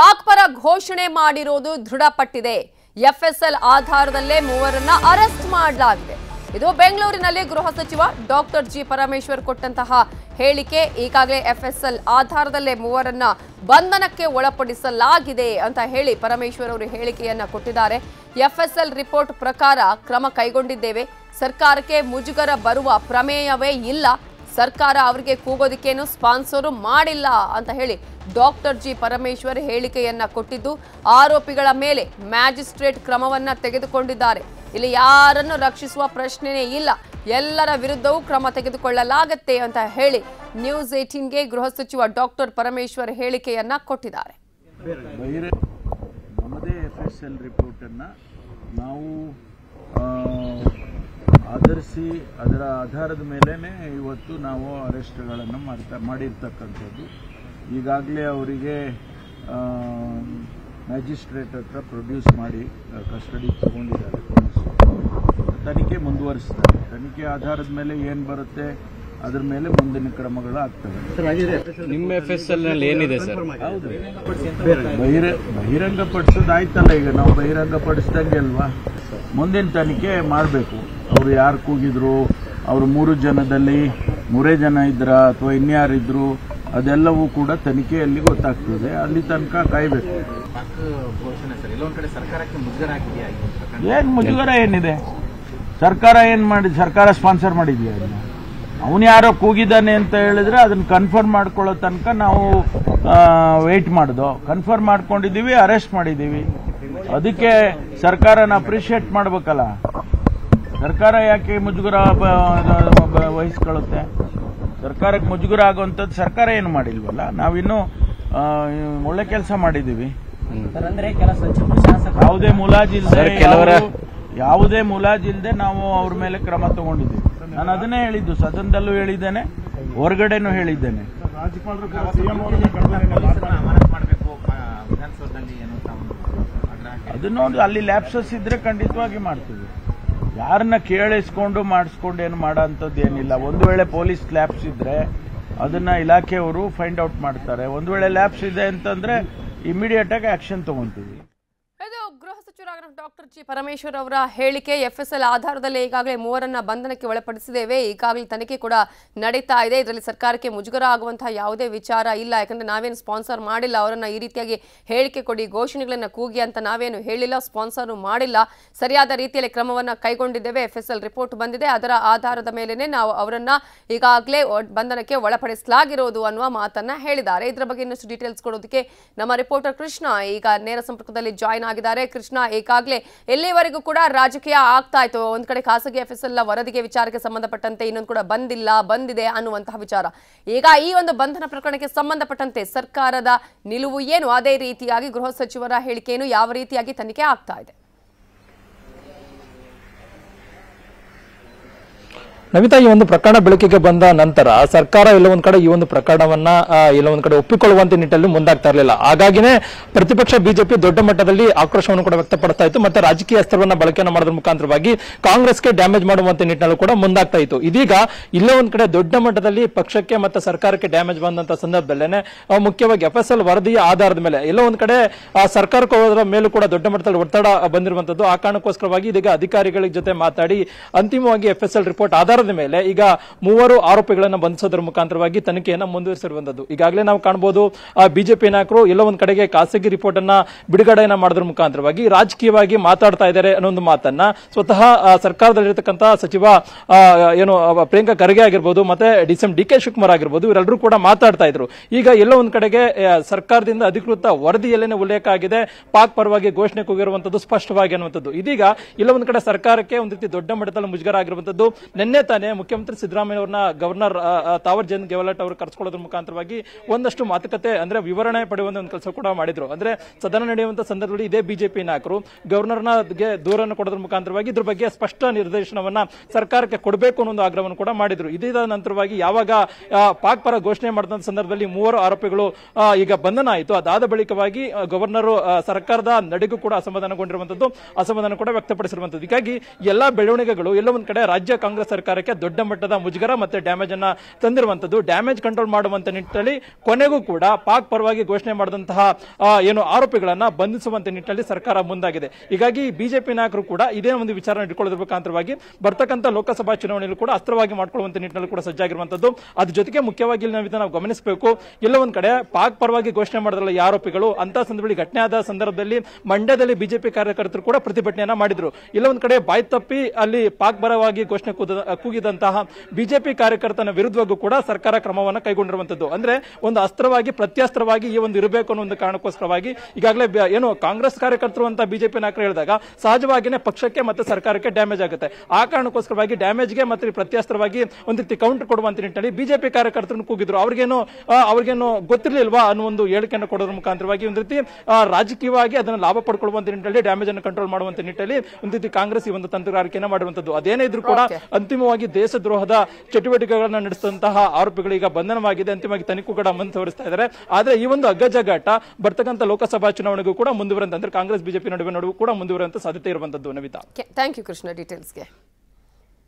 ಪಾಕ್ ಪರ ಘೋಷಣೆ ಮಾಡಿರೋದು ದೃಢಪಟ್ಟಿದೆ. ಎಫ್ಎಸ್ಎಲ್ ಆಧಾರದಲ್ಲೇ ಮೂವರನ್ನ ಅರೆಸ್ಟ್ ಮಾಡಲಾಗಿದೆ. ಇದು ಬೆಂಗಳೂರಿನಲ್ಲಿ ಗೃಹ ಸಚಿವ ಡಾಕ್ಟರ್ ಜಿ ಪರಮೇಶ್ವರ್ ಕೊಟ್ಟಂತಹ ಹೇಳಿಕೆ. ಈಗಾಗಲೇ ಎಫ್ಎಸ್ಎಲ್ ಆಧಾರದಲ್ಲೇ ಮೂವರನ್ನ ಬಂಧನಕ್ಕೆ ಒಳಪಡಿಸಲಾಗಿದೆ ಅಂತ ಹೇಳಿ ಪರಮೇಶ್ವರ್ ಅವರು ಹೇಳಿಕೆಯನ್ನ ಕೊಟ್ಟಿದ್ದಾರೆ. ಎಫ್ಎಸ್ಎಲ್ ರಿಪೋರ್ಟ್ ಪ್ರಕಾರ ಕ್ರಮ ಕೈಗೊಂಡಿದ್ದೇವೆ. ಸರ್ಕಾರಕ್ಕೆ ಮುಜುಗರ ಬರುವ ಪ್ರಮೇಯವೇ ಇಲ್ಲ. ಸರ್ಕಾರ ಅವರಿಗೆ ಕೂಗೋದಕ್ಕೇನು ಸ್ಪಾನ್ಸರು ಮಾಡಿಲ್ಲ ಅಂತ ಹೇಳಿ ಡಾಕ್ಟರ್ ಜಿ ಪರಮೇಶ್ವರ್ ಹೇಳಿಕೆಯನ್ನ ಕೊಟ್ಟಿದ್ದು, ಆರೋಪಿಗಳ ಮೇಲೆ ಮ್ಯಾಜಿಸ್ಟ್ರೇಟ್ ಕ್ರಮವನ್ನ ತೆಗೆದುಕೊಂಡಿದ್ದಾರೆ. ಇಲ್ಲಿ ಯಾರನ್ನು ರಕ್ಷಿಸುವ ಪ್ರಶ್ನೆನೇ ಇಲ್ಲ. ಎಲ್ಲರ ವಿರುದ್ಧವೂ ಕ್ರಮ ತೆಗೆದುಕೊಳ್ಳಲಾಗತ್ತೆ ಅಂತ ಹೇಳಿ ನ್ಯೂಸ್ ಏಟೀನ್ಗೆ ಗೃಹ ಸಚಿವ ಡಾಕ್ಟರ್ ಪರಮೇಶ್ವರ್ ಹೇಳಿಕೆಯನ್ನ ಕೊಟ್ಟಿದ್ದಾರೆ. ನಮ್ಮದೇ ಎಫ್ ಎಸ್ ಎಲ್ ನಾವು ಆಧರಿಸಿ ಅದರ ಆಧಾರದ ಮೇಲೇ ಇವತ್ತು ನಾವು ಅರೆಸ್ಟ್ಗಳನ್ನು ಮಾಡ್ತಾ ಮಾಡಿರ್ತಕ್ಕಂಥದ್ದು. ಈಗಾಗಲೇ ಅವರಿಗೆ ಮ್ಯಾಜಿಸ್ಟ್ರೇಟ್ ಹತ್ರ ಪ್ರೊಡ್ಯೂಸ್ ಮಾಡಿ ಕಸ್ಟಡಿ ತಗೊಂಡಿದ್ದಾರೆ ಪೊಲೀಸರು. ತನಿಖೆ ಮುಂದುವರಿಸ್ತಾರೆ ತನಿಖೆ ಆಧಾರದ ಮೇಲೆ ಏನು ಬರುತ್ತೆ ಅದ್ರ ಮೇಲೆ ಮುಂದಿನ ಕ್ರಮಗಳು ಆಗ್ತವೆ. ನಿಮ್ಮ ಎಫ್ ಎಸ್ ಎಲ್ನಲ್ಲಿ ಏನಿದೆ ಸರ್? ಹೌದು. ಬಹಿರ ಬಹಿರಂಗ ಪಡಿಸೋದಾಯ್ತಲ್ಲ ಈಗ ನಾವು ಬಹಿರಂಗಪಡಿಸ್ದಂಗೆ ಅಲ್ವಾ? ಮುಂದಿನ ತನಿಖೆ ಮಾಡಬೇಕು. ಅವರು ಯಾರು ಕೂಗಿದ್ರು ಅವರು ಮೂರು ಜನದಲ್ಲಿ ಮೂರೇ ಜನ ಇದ್ರ ಅಥವಾ ಇನ್ಯಾರಿದ್ರು ಅದೆಲ್ಲವೂ ಕೂಡ ತನಿಖೆಯಲ್ಲಿ ಗೊತ್ತಾಗ್ತದೆ. ಅಲ್ಲಿ ತನಕ ಕಾಯ್ಬೇಕು. ಏನು ಮುಜುಗರ ಏನಿದೆ? ಸರ್ಕಾರ ಏನ್ ಮಾಡಿದೆ ಸರ್ಕಾರ ಸ್ಪಾನ್ಸರ್ ಮಾಡಿದ್ಯಾ ಅದನ್ನ ಅವನು ಯಾರೋ ಕೂಗಿದ್ದಾನೆ ಅಂತ ಹೇಳಿದ್ರೆ ಅದನ್ನ ಕನ್ಫರ್ಮ್ ಮಾಡ್ಕೊಳ್ಳೋ ತನಕ ನಾವು ವೆಯ್ಟ್ ಮಾಡಿದೋ. ಕನ್ಫರ್ಮ್ ಮಾಡ್ಕೊಂಡಿದೀವಿ ಅರೆಸ್ಟ್ ಮಾಡಿದೀವಿ ಅದಕ್ಕೆ ಸರ್ಕಾರನ ಅಪ್ರಿಷಿಯೇಟ್ ಮಾಡ್ಬೇಕಲ್ಲ. ಸರ್ಕಾರ ಯಾಕೆ ಮುಜುಗರ ವಹಿಸ್ಕೊಳ್ಳುತ್ತೆ? ಸರ್ಕಾರಕ್ಕೆ ಮುಜುಗರ ಆಗುವಂಥದ್ದು ಸರ್ಕಾರ ಏನು ಮಾಡಿಲ್ವಲ್ಲ? ನಾವಿನ್ನೂ ಒಳ್ಳೆ ಕೆಲಸ ಮಾಡಿದ್ದೀವಿ. ಯಾವುದೇ ಕೆಲವರ- ಯಾವ್ದು- ಮುಲಾಜಿಲ್ದೆ ನಾವು ಅವ್ರ ಮೇಲೆ ಕ್ರಮ ತಗೊಂಡಿದ್ದೀವಿ. ನಾನು ಅದನ್ನೇ ಹೇಳಿದ್ದು ಸದನದಲ್ಲೂ ಹೇಳಿದ್ದೇನೆ ಹೊರಗಡೆನೂ ಹೇಳಿದ್ದೇನೆ. ಅದನ್ನು ಅಲ್ಲಿ ಲ್ಯಾಪ್ಸಸ್ ಇದ್ರೆ ಖಂಡಿತವಾಗಿ ಮಾಡ್ತೀವಿ. ಯಾರನ್ನ ಕೇಳಿಸ್ಕೊಂಡು ಮಾಡಿಸ್ಕೊಂಡು ಏನು ಮಾಡೋಂಥದ್ದು ಏನಿಲ್ಲ. ಒಂದು ವೇಳೆ ಪೊಲೀಸ್ ಲ್ಯಾಬ್ಸ್ ಇದ್ರೆ ಅದನ್ನ ಇಲಾಖೆಯವರು ಫೈಂಡ್ ಔಟ್ ಮಾಡ್ತಾರೆ. ಒಂದು ವೇಳೆ ಲ್ಯಾಬ್ಸ್ ಇದೆ ಅಂತಂದ್ರೆ ಇಮಿಡಿಯೇಟ್ ಆಗಿ ಆಕ್ಷನ್ ತಗೊಂತೀವಿ. ಡಾಕ್ಟರ್ ಜಿ ಪರಮೇಶ್ವರ್ ಅವರ ಹೇಳಿಕೆ ಎಫ್ಎಸ್ಎಲ್ ಆಧಾರದಲ್ಲಿ ಈಗಾಗಲೇ ಮೂವರನ್ನ ಬಂಧನಕ್ಕೆ ಒಳಪಡಿಸಿದ್ದೇವೆ. ಈಗಾಗಲೇ ತನಿಖೆ ಕೂಡ ನಡೀತಾ ಇದೆ. ಇದರಲ್ಲಿ ಸರ್ಕಾರಕ್ಕೆ ಮುಜುಗರ ಆಗುವಂತಹ ಯಾವುದೇ ವಿಚಾರ ಇಲ್ಲ. ಯಾಕಂದ್ರೆ ನಾವೇನು ಸ್ಪಾನ್ಸರ್ ಮಾಡಿಲ್ಲ. ಅವರನ್ನ ಈ ರೀತಿಯಾಗಿ ಹೇಳಿಕೆ ಕೊಡಿ, ಘೋಷಣೆಗಳನ್ನ ಕೂಗಿ ಅಂತ ನಾವೇನು ಹೇಳಿಲ್ಲ, ಸ್ಪಾನ್ಸರ್ ಮಾಡಿಲ್ಲ. ಸರಿಯಾದ ರೀತಿಯಲ್ಲಿ ಕ್ರಮವನ್ನ ಕೈಗೊಂಡಿದ್ದೇವೆ. ಎಫ್ಎಸ್ಎಲ್ ರಿಪೋರ್ಟ್ ಬಂದಿದೆ. ಅದರ ಆಧಾರದ ಮೇಲೆನೆ ನಾವು ಅವರನ್ನ ಈಗಾಗಲೇ ಬಂಧನಕ್ಕೆ ಒಳಪಡಿಸಲಾಗಿರೋದು ಅನ್ನುವ ಮಾತನ್ನ ಹೇಳಿದ್ದಾರೆ. ಇದರ ಬಗ್ಗೆ ಇನ್ನಷ್ಟು ಡೀಟೇಲ್ಸ್ ಕೊಡೋದಕ್ಕೆ ನಮ್ಮ ರಿಪೋರ್ಟರ್ ಕೃಷ್ಣ ಈಗ ನೇರ ಸಂಪರ್ಕದಲ್ಲಿ ಜಾಯಿನ್ ಆಗಿದ್ದಾರೆ. ಕೃಷ್ಣ, ಈಗಾಗಲೇ ಎಲ್ಲಿವರೆಗೂ ಕೂಡ ರಾಜಕೀಯ ಆಗ್ತಾ ಇತ್ತು. ಒಂದ್ ಕಡೆ ಖಾಸಗಿ ಎಫ್ಎಸ್ಎಲ್ ವರದಿಗೆ ವಿಚಾರಕ್ಕೆ ಸಂಬಂಧಪಟ್ಟಂತೆ ಇನ್ನೊಂದು ಕೂಡ ಬಂದಿಲ್ಲ, ಬಂದಿದೆ ಅನ್ನುವಂತಹ ವಿಚಾರ. ಈಗ ಈ ಒಂದು ಬಂಧನ ಪ್ರಕರಣಕ್ಕೆ ಸಂಬಂಧಪಟ್ಟಂತೆ ಸರ್ಕಾರದ ನಿಲುವು ಏನು? ಅದೇ ರೀತಿಯಾಗಿ ಗೃಹ ಸಚಿವರ ಹೇಳಿಕೆಯನ್ನು ಯಾವ ರೀತಿಯಾಗಿ ತನಿಖೆ ಆಗ್ತಾ ಇದೆ. ನಮಿತಾ ಈ ಒಂದು ಪ್ರಕರಣ ಬೆಳಕಿಗೆ ಬಂದ ನಂತರ ಸರ್ಕಾರ ಎಲ್ಲ ಒಂದ್ ಕಡೆ ಈ ಒಂದು ಪ್ರಕರಣವನ್ನ ಎಲ್ಲ ಒಂದ್ ಕಡೆ ಒಪ್ಪಿಕೊಳ್ಳುವಂತ ನಿಟ್ಟಲ್ಲಿ ಮುಂದಾಗ್ತಾ ಇರಲಿಲ್ಲ. ಹಾಗಾಗಿನೇ ಪ್ರತಿಪಕ್ಷ ಬಿಜೆಪಿ ದೊಡ್ಡ ಮಟ್ಟದಲ್ಲಿ ಆಕ್ರೋಶವನ್ನು ಕೂಡ ವ್ಯಕ್ತಪಡಿಸ್ತಾ ಇತ್ತು, ಮತ್ತೆ ರಾಜಕೀಯ ಅಸ್ತ್ರವನ್ನ ಬಳಕೆಯನ್ನು ಮಾಡೋದ್ರ ಮುಖಾಂತರವಾಗಿ ಕಾಂಗ್ರೆಸ್ಗೆ ಡ್ಯಾಮೇಜ್ ಮಾಡುವಂತ ನಿಟ್ಟಿನಲ್ಲೂ ಕೂಡ ಮುಂದಾಗ್ತಾ ಇತ್ತು. ಇದೀಗ ಇಲ್ಲೇ ಒಂದ್ ಕಡೆ ದೊಡ್ಡ ಮಟ್ಟದಲ್ಲಿ ಪಕ್ಷಕ್ಕೆ ಮತ್ತೆ ಸರ್ಕಾರಕ್ಕೆ ಡ್ಯಾಮೇಜ್ ಬಂದಂತ ಸಂದರ್ಭದಲ್ಲೇನೆ ಮುಖ್ಯವಾಗಿ ಎಫ್ ಎಸ್ ಎಲ್ ವರದಿಯ ಆಧಾರದ ಮೇಲೆ ಎಲ್ಲೋ ಒಂದ್ ಕಡೆ ಸರ್ಕಾರಕ್ಕೆ ಹೋದ್ರ ಮೇಲೂ ಕೂಡ ದೊಡ್ಡ ಮಟ್ಟದಲ್ಲಿ ಒತ್ತಡ ಬಂದಿರುವಂತದ್ದು, ಆ ಕಾರಣಕ್ಕೋಸ್ಕರವಾಗಿ ಇದೀಗ ಅಧಿಕಾರಿಗಳ ಜೊತೆ ಮಾತಾಡಿ ಅಂತಿಮವಾಗಿ ಎಫ್ ಎಸ್ ಎಲ್ ರಿಪೋರ್ಟ್ ಆಧಾರದ ಮೇಲೆ ಈಗ ಮೂವರು ಆರೋಪಿಗಳನ್ನ ಬಂಧಿಸೋದ್ರ ಮುಖಾಂತರವಾಗಿ ತನಿಖೆಯನ್ನು ಮುಂದುವರಿಸಿರುವಂತದ್ದು ಈಗಾಗಲೇ ನಾವು ಕಾಣಬಹುದು ಬಿಜೆಪಿ ನಾಯಕರು ಎಲ್ಲ ಒಂದ್ ಕಡೆಗೆ ಖಾಸಗಿ ರಿಪೋರ್ಟ್ ಅನ್ನ ಬಿಡುಗಡೆಯನ್ನ ಮಾಡೋದ್ರ ಮುಖಾಂತರವಾಗಿ ರಾಜಕೀಯವಾಗಿ ಮಾತಾಡ್ತಾ ಇದ್ದಾರೆ ಅನ್ನೋ ಒಂದು ಮಾತನ್ನ ಸ್ವತಃ ಸರ್ಕಾರದಲ್ಲಿರತಕ್ಕಂತಹ ಸಚಿವ ಏನು ಪ್ರಿಯಾಂಕಾ ಖರ್ಗೆ ಆಗಿರ್ಬೋದು, ಮತ್ತೆ D C M D K Shivakumar ಆಗಿರ್ಬೋದು, ಇವರೆಲ್ಲರೂ ಕೂಡ ಮಾತಾಡ್ತಾ ಇದ್ರು. ಈಗ ಎಲ್ಲ ಒಂದ್ ಕಡೆಗೆ ಸರ್ಕಾರದಿಂದ ಅಧಿಕೃತ ವರದಿಯಲ್ಲೇನೆ ಉಲ್ಲೇಖ ಆಗಿದೆ. ಪಾಕ್ ಪರವಾಗಿ ಘೋಷಣೆ ಕೂಗಿರುವಂತದ್ದು ಸ್ಪಷ್ಟವಾಗಿ ಅನ್ನುವಂಥದ್ದು. ಇದೀಗ ಇಲ್ಲ ಒಂದ್ ಕಡೆ ಸರ್ಕಾರಕ್ಕೆ ಒಂದ್ ರೀತಿ ದೊಡ್ಡ ಮಟ್ಟದಲ್ಲಿ ಮುಜುಗರ ಆಗಿರುವಂತದ್ದು ನಿನ್ನೆ ತಾನೇ ಮುಖ್ಯಮಂತ್ರಿ ಸಿದ್ದರಾಮಯ್ಯ ಅವರನ್ನ ಗವರ್ನರ್ ತಾವರ್ ಚಂದ್ ಗೆಹ್ಲೋಟ್ ಅವರು ಕರೆಸ್ಕೊಳ್ಳೋದ್ರ ಮುಖಾಂತರವಾಗಿ ಒಂದಷ್ಟು ಮಾತುಕತೆ ಅಂದ್ರೆ ವಿವರಣೆ ಪಡೆಯುವಂತ ಒಂದು ಕೆಲಸ ಕೂಡ ಮಾಡಿದ್ರು. ಅಂದ್ರೆ ಸದನ ನಡೆಯುವಂತ ಸಂದರ್ಭದಲ್ಲಿ ಇದೇ ಬಿಜೆಪಿ ನಾಯಕರು ಗವರ್ನರ್ನ ಗೆ ದೂರನ್ನು ಕೊಡೋದ್ರ ಮುಖಾಂತರವಾಗಿ ಇದ್ರ ಬಗ್ಗೆ ಸ್ಪಷ್ಟ ನಿರ್ದೇಶನವನ್ನ ಸರ್ಕಾರಕ್ಕೆ ಕೊಡಬೇಕು ಅನ್ನೋ ಒಂದು ಆಗ್ರಹವನ್ನು ಕೂಡ ಮಾಡಿದ್ರು. ಇದಾದ ನಂತರವಾಗಿ ಯಾವಾಗ ಪಾಕ್ ಪರ ಘೋಷಣೆ ಮಾಡಿದಂತ ಸಂದರ್ಭದಲ್ಲಿ ಮೂವರು ಆರೋಪಿಗಳು ಈಗ ಬಂಧನ ಆಯಿತು. ಅದಾದ ಬಳಿಕವಾಗಿ ಗವರ್ನರ್ ಸರ್ಕಾರದ ನಡೆಗೂ ಕೂಡ ಅಸಮಾಧಾನಗೊಂಡಿರುವಂತದ್ದು, ಅಸಮಾಧಾನ ಕೂಡ ವ್ಯಕ್ತಪಡಿಸಿರುವಂತದ್ದು. ಹೀಗಾಗಿ ಎಲ್ಲಾ ಬೆಳವಣಿಗೆಗಳು ಎಲ್ಲ ಒಂದ್ ಕಡೆ ರಾಜ್ಯ ಕಾಂಗ್ರೆಸ್ ಸರ್ಕಾರ ಸರ್ಕಾರಕ್ಕೆ ದೊಡ್ಡ ಮಟ್ಟದ ಮುಜುಗರ ಮತ್ತೆ ಡ್ಯಾಮೇಜ್ ಅನ್ನ ತಂದಿರುವಂತದ್ದು ಡ್ಯಾಮೇಜ್ ಕಂಟ್ರೋಲ್ ಮಾಡುವಂತ ನಿಟ್ಟಿನಲ್ಲಿ ಕೊನೆಗೂ ಕೂಡ ಪಾಕ್ ಪರವಾಗಿ ಘೋಷಣೆ ಮಾಡಿದಂತಹ ಏನು ಆರೋಪಿಗಳನ್ನ ಬಂಧಿಸುವಂತ ನಿಟ್ಟಿನಲ್ಲಿ ಸರ್ಕಾರ ಮುಂದಾಗಿದೆ. ಹೀಗಾಗಿ ಬಿಜೆಪಿ ನಾಯಕರು ಕೂಡ ಇದೇ ಒಂದು ವಿಚಾರ ಇಟ್ಕೊಳ್ಳೋದ್ರ ಮುಖಾಂತರವಾಗಿ ಬರ್ತಕ್ಕಂಥ ಲೋಕಸಭಾ ಚುನಾವಣೆಯಲ್ಲಿ ಕೂಡ ಅಸ್ತ್ರವಾಗಿ ಮಾಡ್ಕೊಳ್ಳುವಂತ ನಿಟ್ಟಿನಲ್ಲಿ ಕೂಡ ಸಜ್ಜಾಗಿರುವಂತದ್ದು ಅದ್ರ ಜೊತೆಗೆ ಮುಖ್ಯವಾಗಿ ಇಲ್ಲಿ ನಾವು ಗಮನಿಸಬೇಕು. ಎಲ್ಲ ಒಂದ್ ಕಡೆ ಪಾಕ್ ಪರವಾಗಿ ಘೋಷಣೆ ಮಾಡಿದ್ರಲ್ಲ ಈ ಆರೋಪಿಗಳು ಅಂತ ಸಂದರ್ಭದಲ್ಲಿ ಘಟನೆ ಆದ ಸಂದರ್ಭದಲ್ಲಿ ಮಂಡ್ಯದಲ್ಲಿ ಬಿಜೆಪಿ ಕಾರ್ಯಕರ್ತರು ಕೂಡ ಪ್ರತಿಭಟನೆಯನ್ನ ಮಾಡಿದ್ರು. ಇಲ್ಲ ಒಂದ್ ಕಡೆ ಬಾಯ್ ತಪ್ಪಿ ಅಲ್ಲಿ ಪಾಕ್ ಪರವಾಗಿ ಘೋಷಣೆ ಕೂದ- ಕೂಗಿದಂತಹ ಬಿಜೆಪಿ ಕಾರ್ಯಕರ್ತನ ವಿರುದ್ಧವಾಗೂ ಕೂಡ ಸರ್ಕಾರ ಕ್ರಮವನ್ನ ಕೈಗೊಂಡಿರುವಂತದ್ದು. ಅಂದ್ರೆ ಒಂದು ಅಸ್ತ್ರವಾಗಿ ಪ್ರತ್ಯಸ್ತ್ರವಾಗಿ ಈ ಒಂದು ಇರಬೇಕು ಅನ್ನೋ ಒಂದು ಕಾರಣಕ್ಕೋಸ್ಕರವಾಗಿ ಈಗಾಗಲೇ ಏನು ಕಾಂಗ್ರೆಸ್ ಕಾರ್ಯಕರ್ತರು ಅಂತ ಬಿಜೆಪಿ ನಾಯಕರು ಹೇಳಿದಾಗ ಸಹಜವಾಗಿನೇ ಪಕ್ಷಕ್ಕೆ ಮತ್ತೆ ಸರ್ಕಾರಕ್ಕೆ ಡ್ಯಾಮೇಜ್ ಆಗುತ್ತೆ. ಆ ಕಾರಣಕ್ಕೋಸ್ಕರವಾಗಿ ಡ್ಯಾಮೇಜ್ಗೆ ಮತ್ತೆ ಪ್ರತ್ಯಸ್ತ್ರವಾಗಿ ಒಂದು ರೀತಿ ಕೌಂಟರ್ ಕೊಡುವಂತ ನಿಟ್ಟಿನಲ್ಲಿ ಬಿಜೆಪಿ ಕಾರ್ಯಕರ್ತರನ್ನು ಕೂಗಿದ್ರು. ಅವ್ರಿಗೇನು ಅವ್ರಿಗೇನು ಗೊತ್ತಿರಲಿಲ್ವಾ ಅನ್ನೋ ಒಂದು ಹೇಳಿಕೆಯನ್ನು ಕೊಡೋದ್ರ ಮುಖಾಂತರವಾಗಿ ಒಂದು ರೀತಿ ರಾಜಕೀಯವಾಗಿ ಅದನ್ನು ಲಾಭ ಪಡ್ಕೊಳ್ಳುವಂತ ನಿಟ್ಟಿನಲ್ಲಿ ಡ್ಯಾಮೇಜ್ ಅನ್ನು ಕಂಟ್ರೋಲ್ ಮಾಡುವಂತ ನಿಟ್ಟಿನಲ್ಲಿ ಒಂದು ರೀತಿ ಕಾಂಗ್ರೆಸ್ ಈ ಒಂದು ತಂತ್ರಗಾರಿಕೆಯನ್ನು ಮಾಡಿರುವಂತದ್ದು. ಅದೇನೇ ಇದ್ರು ಕೂಡ Okay. ಅಂತಿಮವಾಗಿ ದೇಶದ್ರೋಹದ ಚಟುವಟಿಕೆಗಳನ್ನ ನಡೆಸಿದಂತಹ ಆರೋಪಿಗಳು ಈಗ ಬಂಧನವಾಗಿದೆ. ಅಂತಿಮವಾಗಿ ತನಿಖು ಕೂಡ ಮುಂದುವರಿಸ್ತಾ ಇದ್ದಾರೆ. ಆದ್ರೆ ಈ ಒಂದು ಅಗ್ಗಜಗಾಟ ಬರ್ತಕ್ಕಂಥ ಲೋಕಸಭಾ ಚುನಾವಣೆಗೂ ಕೂಡ ಮುಂದುವರಂತ ಅಂದ್ರೆ ಕಾಂಗ್ರೆಸ್, ಬಿಜೆಪಿ ನಡುವೆ ನಡುವೆ ಕೂಡ ಮುಂದುವರುವಂತ ಸಾಧ್ಯತೆ ಇರುವಂತದ್ದು. ನವಿತಾ. Thank you Krishna ಡೀಟೇಲ್ಸ್ಗೆ